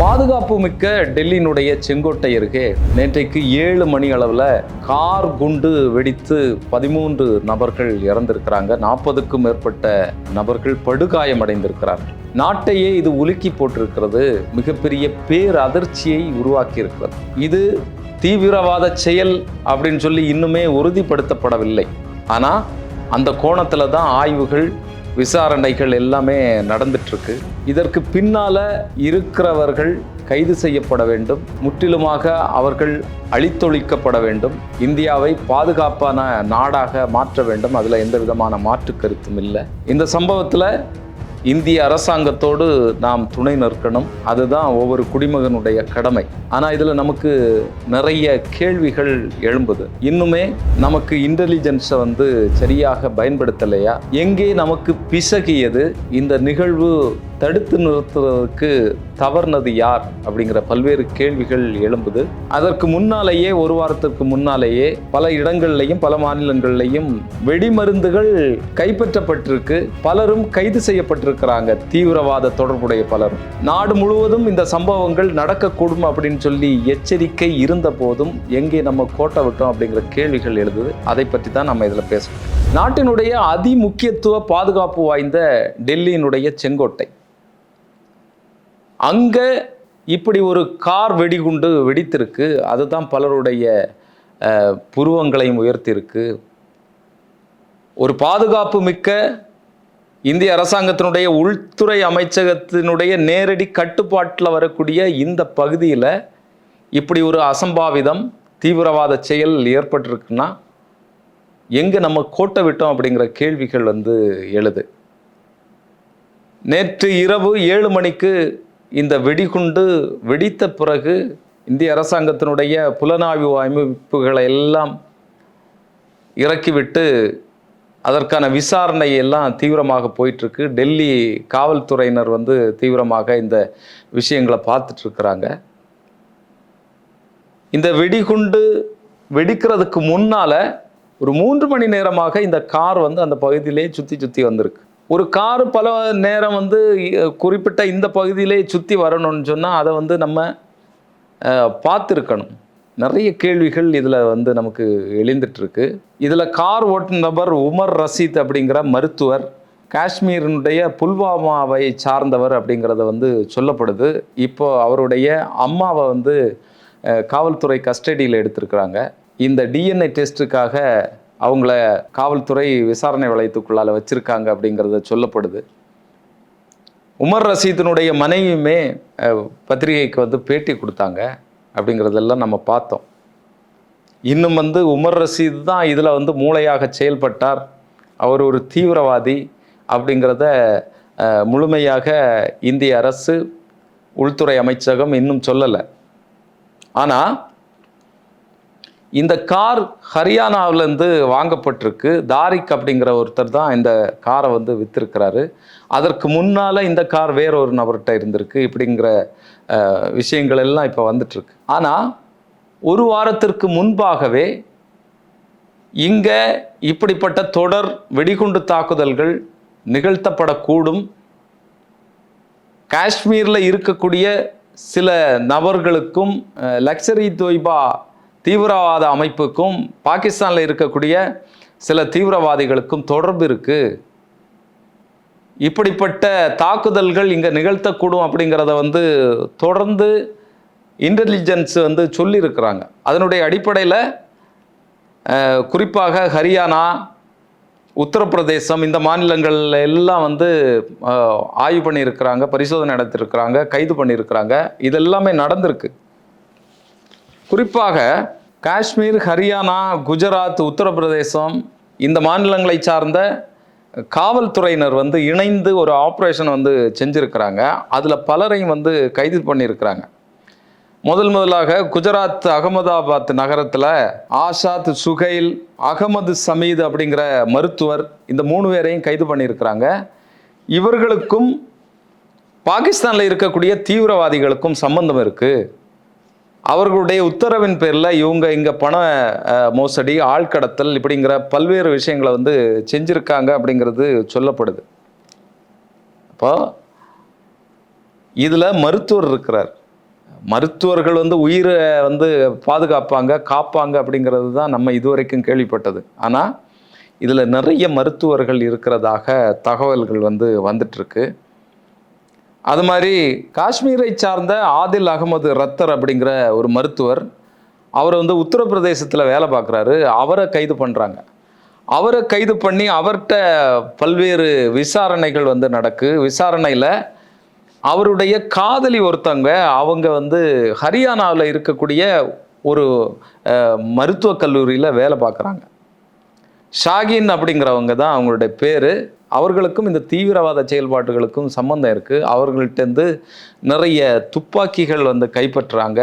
பாதுகாப்பு மிக்க டெல்லியினுடைய செங்கோட்டை அருகே நேற்றைக்கு ஏழு மணி அளவில் கார் குண்டு வெடித்து பதிமூன்று நபர்கள் இறந்திருக்கிறாங்க. நாற்பதுக்கும் மேற்பட்ட நபர்கள் படுகாயமடைந்திருக்கிறார்கள் நாட்டையே இது உலுக்கி போட்டிருக்கிறது. மிகப்பெரிய பேர் அதிர்ச்சியை உருவாக்கி இருக்கிறது இது தீவிரவாத செயல் அப்படின்னு சொல்லி இன்னுமே உறுதிப்படுத்தப்படவில்லை. ஆனால் அந்த கோணத்தில் தான் ஆய்வுகள் விசாரணைகள் எல்லாமே நடந்துட்டுருக்கு. இதற்கு பின்னால இருக்கிறவர்கள் கைது செய்யப்பட வேண்டும். முற்றிலுமாக அவர்கள் அழித்தொழிக்கப்பட வேண்டும். இந்தியாவை பாதுகாப்பான நாடாக மாற்ற வேண்டும். அதில் எந்த விதமான மாற்று கருத்தும் இல்லை. இந்த சம்பவத்தில் இந்திய அரசாங்கத்தோடு நாம் துணை நிற்கணும். அதுதான் ஒவ்வொரு குடிமகனுடைய கடமை. ஆனால் இதில் நமக்கு நிறைய கேள்விகள் எழும்புது. இன்னுமே நமக்கு இன்டெலிஜென்ஸை வந்து சரியாக பயன்படுத்தலையா? எங்கே நமக்கு பிசகியது? இந்த நிகழ்வு தடுத்து நிறுத்துவதற்கு தவறுனது யார் அப்படிங்கிற பல்வேறு கேள்விகள் எழும்புது. அதற்கு முன்னாலேயே ஒரு வாரத்திற்கு முன்னாலேயே பல இடங்கள்லையும் பல மாநிலங்கள்லையும் வெடிமருந்துகள் கைப்பற்றப்பட்டிருக்கு. பலரும் கைது செய்யப்பட்டிருக்கிறாங்க தீவிரவாத தொடர்புடைய பலரும். நாடு முழுவதும் இந்த சம்பவங்கள் நடக்கக்கூடும் அப்படின்னு சொல்லி எச்சரிக்கை இருந்த போதும் எங்கே நம்ம கோட்டை விட்டோம் அப்படிங்கிற கேள்விகள் எழுதுது அதை பற்றி தான் நம்ம இதில் பேசுவோம் நாட்டினுடைய அதி முக்கியத்துவ பாதுகாப்பு வாய்ந்த டெல்லியினுடைய செங்கோட்டை. அங்கே இப்படி ஒரு கார் வெடிகுண்டு வெடித்திருக்கு. அதுதான் பலருடைய புருவங்களையும் உயர்த்தியிருக்கு. ஒரு பாதுகாப்பு மிக்க இந்திய அரசாங்கத்தினுடைய உள்துறை அமைச்சகத்தினுடைய நேரடி கட்டுப்பாட்டில் வரக்கூடிய இந்த பகுதியில் இப்படி ஒரு அசம்பாவிதம் தீவிரவாத செயல் ஏற்பட்டிருக்குன்னா எங்கே நம்ம கோட்டை விட்டோம் அப்படிங்கிற கேள்விகள் வந்து எழுது. நேற்று இரவு ஏழு மணிக்கு இந்த வெடிகுண்டு வெடித்த பிறகு இந்திய அரசாங்கத்தினுடைய புலனாய்வு அமைப்புகளை எல்லாம் இறக்கிவிட்டு அதற்கான விசாரணை எல்லாம் தீவிரமாக போயிட்டுருக்கு. டெல்லி காவல்துறையினர் வந்து தீவிரமாக இந்த விஷயங்களை பார்த்துட்ருக்குறாங்க இந்த வெடிகுண்டு வெடிக்கிறதுக்கு முன்னால் ஒரு மூன்று மணி நேரமாக இந்த கார் வந்து அந்த பகுதியிலே சுற்றி சுற்றி வந்திருக்கு. ஒரு கார் பல நேரம் வந்து குறிப்பிட்ட இந்த பகுதியிலே சுற்றி வரணும்னு சொன்னால் அதை வந்து நம்ம பார்த்துருக்கணும். நிறைய கேள்விகள் இதில் வந்து நமக்கு எழுந்துட்டுருக்கு. இதில் கார் ஓட்டு நபர் உமர் ரசீத் அப்படிங்கிற மருத்துவர் காஷ்மீரினுடைய புல்வாமாவை சார்ந்தவர் அப்படிங்கிறத வந்து சொல்லப்படுது. இப்போ அவருடைய அம்மாவை வந்து காவல்துறை கஸ்டடியில் எடுத்திருக்கிறாங்க. இந்த டிஎன்ஏ டெஸ்ட்டுக்காக அவங்கள காவல்துறை விசாரணை வளையத்துக்குள்ளால் வச்சுருக்காங்க அப்படிங்கிறத சொல்லப்படுது. உமர் ரசீதினுடைய மனைவியுமே பத்திரிகைக்கு வந்து பேட்டி கொடுத்தாங்க அப்படிங்கிறதெல்லாம் நம்ம பார்த்தோம். இன்னும் வந்து உமர் ரசீது தான் இதில் வந்து மூளையாக செயல்பட்டார். அவர் ஒரு தீவிரவாதி அப்படிங்கிறத முழுமையாக இந்திய அரசு உள்துறை அமைச்சகம் இன்னும் சொல்லலை. ஆனால் இந்த கார் ஹரியானாவிலேருந்து வாங்கப்பட்டிருக்கு. தாரிக் அப்படிங்கிற ஒருத்தர் தான் இந்த காரை வந்து விற்றுருக்கிறாரு அதற்கு முன்னால் இந்த கார் வேற ஒரு நபர்கிட்ட இருந்திருக்கு. இப்படிங்கிற விஷயங்கள் எல்லாம் இப்போ வந்துட்டுருக்கு. ஆனால் ஒரு வாரத்திற்கு முன்பாகவே இங்கே இப்படிப்பட்ட தொடர் வெடிகுண்டு தாக்குதல்கள் நிகழ்த்தப்படக்கூடும். காஷ்மீரில் இருக்கக்கூடிய சில நபர்களுக்கும் லக்ஸரி லக்ஷரி தொய்பா தீவிரவாத அமைப்புக்கும் பாகிஸ்தானில் இருக்கக்கூடிய சில தீவிரவாதிகளுக்கும் தொடர்பு இருக்கு. இப்படிப்பட்ட தாக்குதல்கள் இங்கே நிகழ்த்தக்கூடும் அப்படிங்கிறத வந்து தொடர்ந்து இன்டெலிஜென்ஸ் வந்து சொல்லியிருக்கிறாங்க. அதனுடைய அடிப்படையில் குறிப்பாக ஹரியானா உத்தரப்பிரதேசம் இந்த மாநிலங்கள்ல எல்லாம் வந்து ஆய்வு பண்ணியிருக்கிறாங்க பரிசோதனை நடத்திருக்கிறாங்க கைது பண்ணியிருக்கிறாங்க. இதெல்லாமே நடந்திருக்கு. குறிப்பாக காஷ்மீர் ஹரியானா குஜராத் உத்தரப்பிரதேசம் இந்த மாநிலங்களை சார்ந்த காவல்துறையினர் வந்து இணைந்து ஒரு ஆப்ரேஷன் வந்து செஞ்சுருக்கிறாங்க. அதில் பலரையும் வந்து கைது பண்ணியிருக்கிறாங்க. முதல் முதலாக குஜராத் அகமதாபாத் நகரத்தில் ஆஷாத் சுகைல் அகமது சமீத் அப்படிங்கிற மருத்துவர் இந்த மூணு பேரையும் கைது பண்ணியிருக்கிறாங்க. இவர்களுக்கும் பாகிஸ்தானில் இருக்கக்கூடிய தீவிரவாதிகளுக்கும் சம்பந்தம் இருக்குது அவர்களுடைய உத்தரவின் பேரில் இவங்க இங்கே பண மோசடி ஆழ்கடத்தல் இப்படிங்கிற பல்வேறு விஷயங்களை வந்து செஞ்சுருக்காங்க அப்படிங்கிறது சொல்லப்படுது. அப்போ இதில் மருத்துவர் இருக்கிறார். மருத்துவர்கள் வந்து உயிரை வந்து பாதுகாப்பாங்க காப்பாங்க அப்படிங்கிறது தான் நம்ம இதுவரைக்கும் கேள்விப்பட்டது. ஆனால் இதில் நிறைய மருத்துவர்கள் இருக்கிறதாக தகவல்கள் வந்து வந்துட்டுருக்கு அது மாதிரி காஷ்மீரை சார்ந்த ஆதில் அகமது ரத்தர் அப்படிங்கிற ஒரு மருத்துவர் அவர் வந்து உத்தரப்பிரதேசத்தில் வேலை பார்க்குறாரு. அவரை கைது பண்ணுறாங்க அவரை கைது பண்ணி அவர்கிட்ட பல்வேறு விசாரணைகள் வந்து நடக்கு. விசாரணையில் அவருடைய காதலி ஒருத்தவங்க அவங்க வந்து ஹரியானாவில் இருக்கக்கூடிய ஒரு மருத்துவக் கல்லூரியில் வேலை பார்க்குறாங்க. ஷாகின் அப்படிங்கிறவங்க தான் அவங்களுடைய பேர். அவர்களுக்கும் இந்த தீவிரவாத செயல்பாடுகளுக்கும் சம்மந்தம் இருக்குது அவர்கள்ட்டேருந்து நிறைய துப்பாக்கிகள் வந்து கைப்பற்றுறாங்க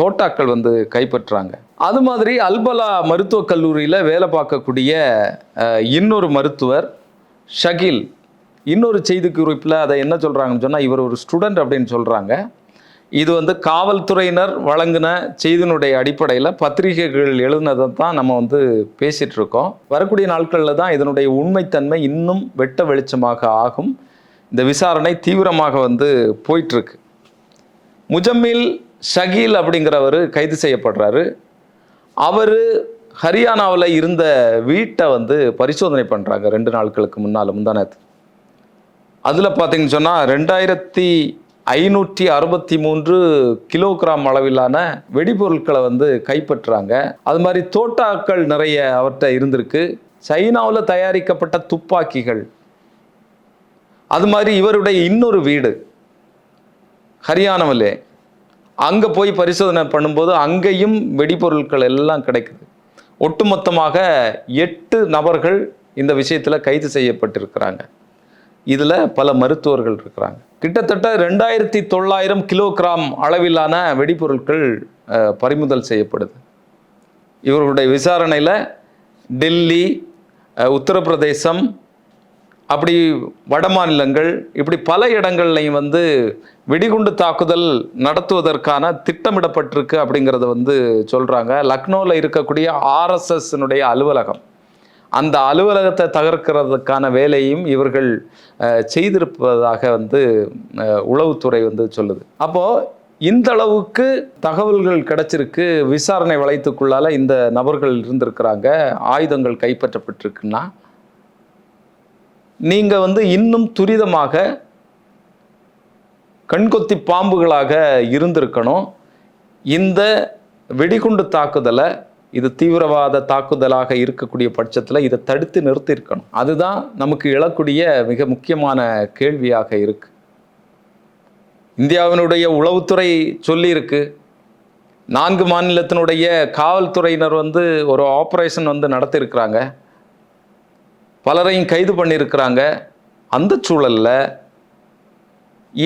தோட்டாக்கள் வந்து கைப்பற்றுறாங்க அது மாதிரி அல்பலா மருத்துவக் கல்லூரியில் வேலை பார்க்கக்கூடிய இன்னொரு மருத்துவர் ஷகில். இன்னொரு செய்தி குறிப்பில் அதை என்ன சொல்கிறாங்கன்னு சொன்னால் இவர் ஒரு ஸ்டூடெண்ட் அப்படின்னு சொல்கிறாங்க இது வந்து காவல்துறையினர் வழங்கின செய்தியினுடைய அடிப்படையில் பத்திரிகைகள் எழுதினதை தான் நம்ம வந்து பேசிகிட்டு இருக்கோம். வரக்கூடிய நாட்களில் தான் இதனுடைய உண்மைத்தன்மை இன்னும் வெட்ட வெளிச்சமாக ஆகும். இந்த விசாரணை தீவிரமாக வந்து போயிட்டுருக்கு. முஜம்மில் ஷகீல் அப்படிங்கிறவர் கைது செய்யப்படுறாரு. அவர் ஹரியானாவில் இருந்த வீட்டை வந்து பரிசோதனை பண்ணுறாங்க ரெண்டு நாட்களுக்கு முன்னால் முந்தானத்து. அதில் பார்த்தீங்கன்னு சொன்னால் ரெண்டாயிரத்தி ஐநூற்றி அறுபத்தி மூன்று கிலோகிராம் அளவிலான வெடிபொருட்களை வந்து கைப்பற்றுறாங்க அது மாதிரி தோட்டாக்கள் நிறைய அவர்கிட்ட இருந்திருக்கு. சைனாவில் தயாரிக்கப்பட்ட துப்பாக்கிகள். அது மாதிரி இவருடைய இன்னொரு வீடு ஹரியானாவிலே. அங்கே போய் பரிசோதனை பண்ணும்போது அங்கேயும் வெடிபொருட்கள் எல்லாம் கிடைக்குது. ஒட்டுமொத்தமாக எட்டு நபர்கள் இந்த விஷயத்தில் கைது செய்யப்பட்டிருக்கிறாங்க. இதில் பல மருத்துவர்கள் இருக்கிறாங்க. கிட்டத்தட்ட ரெண்டாயிரத்தி தொள்ளாயிரம் கிலோகிராம் அளவிலான வெடிபொருட்கள் பறிமுதல் செய்யப்படுது. இவர்களுடைய விசாரணையில் டெல்லி உத்தரப்பிரதேசம் அப்படி வட மாநிலங்கள் இப்படி பல இடங்கள்லையும் வந்து வெடிகுண்டு தாக்குதல் நடத்துவதற்கான திட்டமிடப்பட்டிருக்கு அப்படிங்கிறத வந்து சொல்கிறாங்க லக்னோவில் இருக்கக்கூடிய ஆர்எஸ்எஸ்னுடைய அலுவலகம். அந்த அலுவலகத்தை தகர்க்கிறதுக்கான வேலையும் இவர்கள் செய்திருப்பதாக வந்து உளவுத்துறை வந்து சொல்லுது. அப்போது இந்த அளவுக்கு தகவல்கள் கிடைச்சிருக்கு விசாரணை வளையத்துக்குள்ளால இந்த நபர்கள் இருந்திருக்கிறாங்க ஆயுதங்கள் கைப்பற்றப்பட்டிருக்குன்னா நீங்கள் வந்து இன்னும் துரிதமாக கண்கொத்தி பாம்புகளாக இருந்திருக்கணும். இந்த வெடிகுண்டு தாக்குதலை இது தீவிரவாத தாக்குதலாக இருக்கக்கூடிய பட்சத்தில் இதை தடுத்து நிறுத்தியிருக்கணும். அதுதான் நமக்கு எழக்கூடிய மிக முக்கியமான கேள்வியாக இருக்கு. இந்தியாவினுடைய உளவுத்துறை சொல்லியிருக்கு. நான்கு மாநிலத்தினுடைய காவல்துறையினர் வந்து ஒரு ஆப்ரேஷன் வந்து நடத்தியிருக்கிறாங்க. பலரையும் கைது பண்ணியிருக்கிறாங்க. அந்த சூழலில்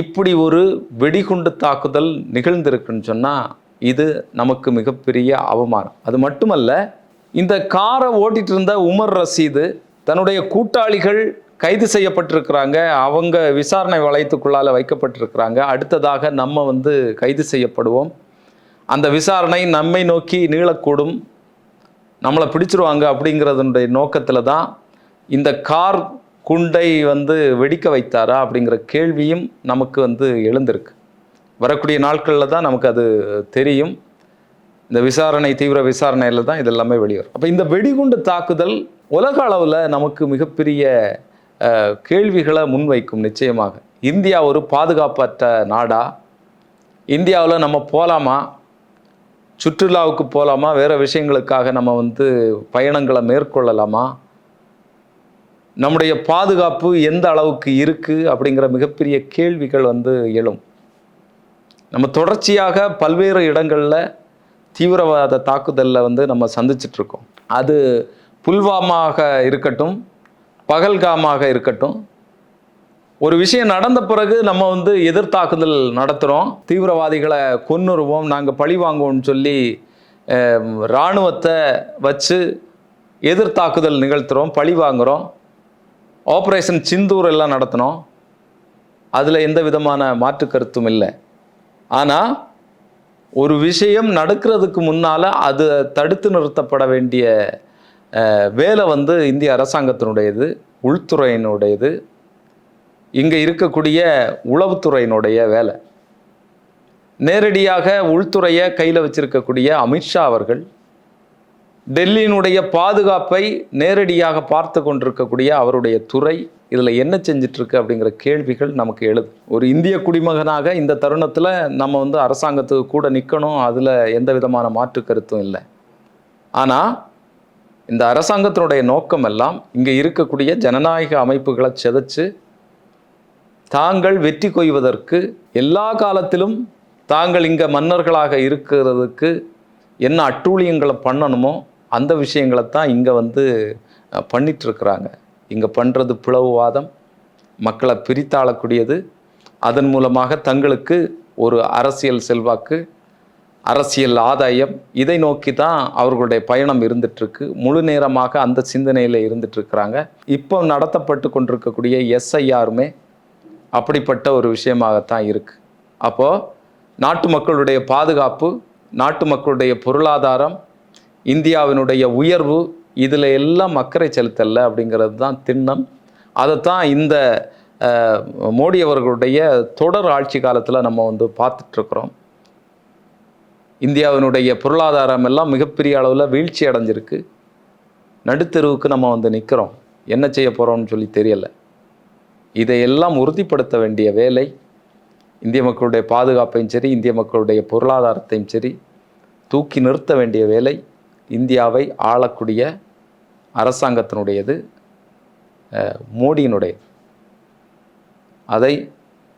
இப்படி ஒரு வெடிகுண்டு தாக்குதல் நிகழ்ந்திருக்குன்னு சொன்னால் இது நமக்கு மிகப்பெரிய அவமானம். அது மட்டுமல்ல இந்த காரை ஓட்டிட்டு இருந்த உமர் ரசீது தன்னுடைய கூட்டாளிகள் கைது செய்யப்பட்டிருக்கிறாங்க. அவங்க விசாரணை வளையத்துக்குள்ளால் வைக்கப்பட்டிருக்கிறாங்க. அடுத்ததாக நம்ம வந்து கைது செய்யப்படுவோம். அந்த விசாரணை நம்மை நோக்கி நீளக்கூடும். நம்மளை பிடிச்சிருவாங்க அப்படிங்கிறதுடைய நோக்கத்தில் தான் இந்த கார் குண்டை வந்து வெடிக்க வைத்தாரா அப்படிங்கிற கேள்வியும் நமக்கு வந்து எழுந்திருக்கு. வரக்கூடிய நாட்களில் தான் நமக்கு அது தெரியும். இந்த விசாரணை தீவிர விசாரணையில் தான் இது எல்லாமே வெளிவரும். அப்போ இந்த வெடிகுண்டு தாக்குதல் உலக அளவில் நமக்கு மிகப்பெரிய கேள்விகளை முன்வைக்கும் நிச்சயமாக. இந்தியா ஒரு பாதுகாப்பற்ற நாடா? இந்தியாவில் நம்ம போகலாமா சுற்றுலாவுக்கு போகலாமா வேறு விஷயங்களுக்காக நம்ம வந்து பயணங்களை மேற்கொள்ளலாமா? நம்முடைய பாதுகாப்பு எந்த அளவுக்கு இருக்குது அப்படிங்கிற மிகப்பெரிய கேள்விகள் வந்து எழும். நம்ம தொடர்ச்சியாக பல்வேறு இடங்களில் தீவிரவாத தாக்குதலில் வந்து நம்ம சந்திச்சிட்ருக்கோம். அது புல்வாமாக இருக்கட்டும் பகல்காமாக இருக்கட்டும் ஒரு விஷயம் நடந்த பிறகு நம்ம வந்து எதிர்த்தாக்குதல் நடத்துகிறோம் தீவிரவாதிகளை கொன்னுருவோம் நாங்கள் பழி வாங்குவோம்னு சொல்லி இராணுவத்தை வச்சு எதிர்த்தாக்குதல் நிகழ்த்துகிறோம் பழி வாங்குகிறோம் ஆப்ரேஷன் சிந்தூர் எல்லாம் நடத்தினோம். அதில் எந்த விதமான மாற்று கருத்தும் இல்லை. ஆனால் ஒரு விஷயம் நடக்கிறதுக்கு முன்னால் அது தடுத்து நிறுத்தப்பட வேண்டிய வேலை வந்து இந்திய அரசாங்கத்தினுடையது உள்துறையினுடையது. இங்கே இருக்கக்கூடிய உளவுத்துறையினுடைய வேலை. நேரடியாக உள்துறையை கையில் வச்சிருக்கக்கூடிய அமித்ஷா அவர்கள் டெல்லியினுடைய பாதுகாப்பை நேரடியாக பார்த்து கொண்டிருக்கக்கூடிய அவருடைய துறை இதில் என்ன செஞ்சிட்ருக்கு அப்படிங்கிற கேள்விகள் நமக்கு எழுது. ஒரு இந்திய குடிமகனாக இந்த தருணத்தில் நம்ம வந்து அரசாங்கத்துக்கு கூட நிற்கணும் அதில் எந்த விதமான மாற்று கருத்தும் இல்லை. ஆனால் இந்த அரசாங்கத்தினுடைய நோக்கம் எல்லாம் இங்கே இருக்கக்கூடிய ஜனநாயக அமைப்புகளை செதைச்சு தாங்கள் வெற்றி கொய்வதற்கு எல்லா காலத்திலும் தாங்கள் இங்கே மன்னர்களாக இருக்கிறதுக்கு என்ன அட்டூழியங்களை பண்ணணுமோ அந்த விஷயங்களை தான் இங்கே வந்து பண்ணிகிட்ருக்குறாங்க இங்கே பண்ணுறது பிளவுவாதம் மக்களை பிரித்தாளக்கூடியது. அதன் மூலமாக தங்களுக்கு ஒரு அரசியல் செல்வாக்கு அரசியல் ஆதாயம் இதை நோக்கி தான் அவர்களுடைய பயணம் இருந்துட்டுருக்கு. முழு நேரமாக அந்த சிந்தனையில் இருந்துட்டுருக்குறாங்க. இப்போ நடத்தப்பட்டு கொண்டிருக்கக்கூடிய எஸ்ஐஆருமே அப்படிப்பட்ட ஒரு விஷயமாகத்தான் இருக்குது அப்போது நாட்டு மக்களுடைய பாதுகாப்பு நாட்டு மக்களுடைய பொருளாதாரம் இந்தியாவினுடைய உயர்வு இதில் எல்லாம் அக்கறை செலுத்தலை அப்படிங்கிறது தான் திண்ணம். அதைத்தான் இந்த மோடி அவர்களுடைய தொடர் ஆட்சி காலத்தில் நம்ம வந்து பார்த்துட்ருக்குறோம். இந்தியாவினுடைய பொருளாதாரம் எல்லாம் மிகப்பெரிய அளவில் வீழ்ச்சி அடைஞ்சிருக்கு. நடுத்தெருவுக்கு நம்ம வந்து நிற்கிறோம் என்ன செய்ய போகிறோம்னு சொல்லி தெரியலை. இதையெல்லாம் உறுதிப்படுத்த வேண்டிய வேலை. இந்திய மக்களுடைய பாதுகாப்பையும் சரி இந்திய மக்களுடைய பொருளாதாரத்தையும் சரி தூக்கி நிறுத்த வேண்டிய வேலை. இந்தியாவை ஆளக்கூடிய அரசாங்கத்தினுடையது மோடியினுடையது அதை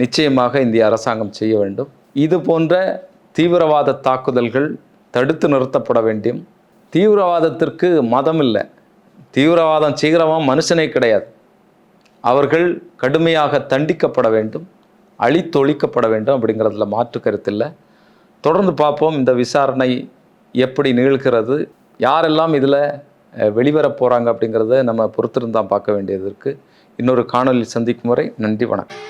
நிச்சயமாக இந்திய அரசாங்கம் செய்ய வேண்டும். இது போன்ற தீவிரவாத தாக்குதல்கள் தடுத்து நிறுத்தப்பட வேண்டும். தீவிரவாதத்திற்கு மதம் இல்லை தீவிரவாதம் சீக்கிரமாக மனுஷனே கிடையாது. அவர்கள் கடுமையாக தண்டிக்கப்பட வேண்டும் அழித்தொழிக்கப்பட வேண்டும் அப்படிங்கிறதுல மாற்று கருத்தில்லை தொடர்ந்து பார்ப்போம். இந்த விசாரணை எப்படி நிகழ்கிறது யாரெல்லாம் இதில் வெளிவர போகிறாங்க அப்படிங்கிறத நம்ம பொறுத்திருந்தான் பார்க்க வேண்டியது இருக்குது இன்னொரு காணொலி சந்திக்கும் வரை நன்றி வணக்கம்.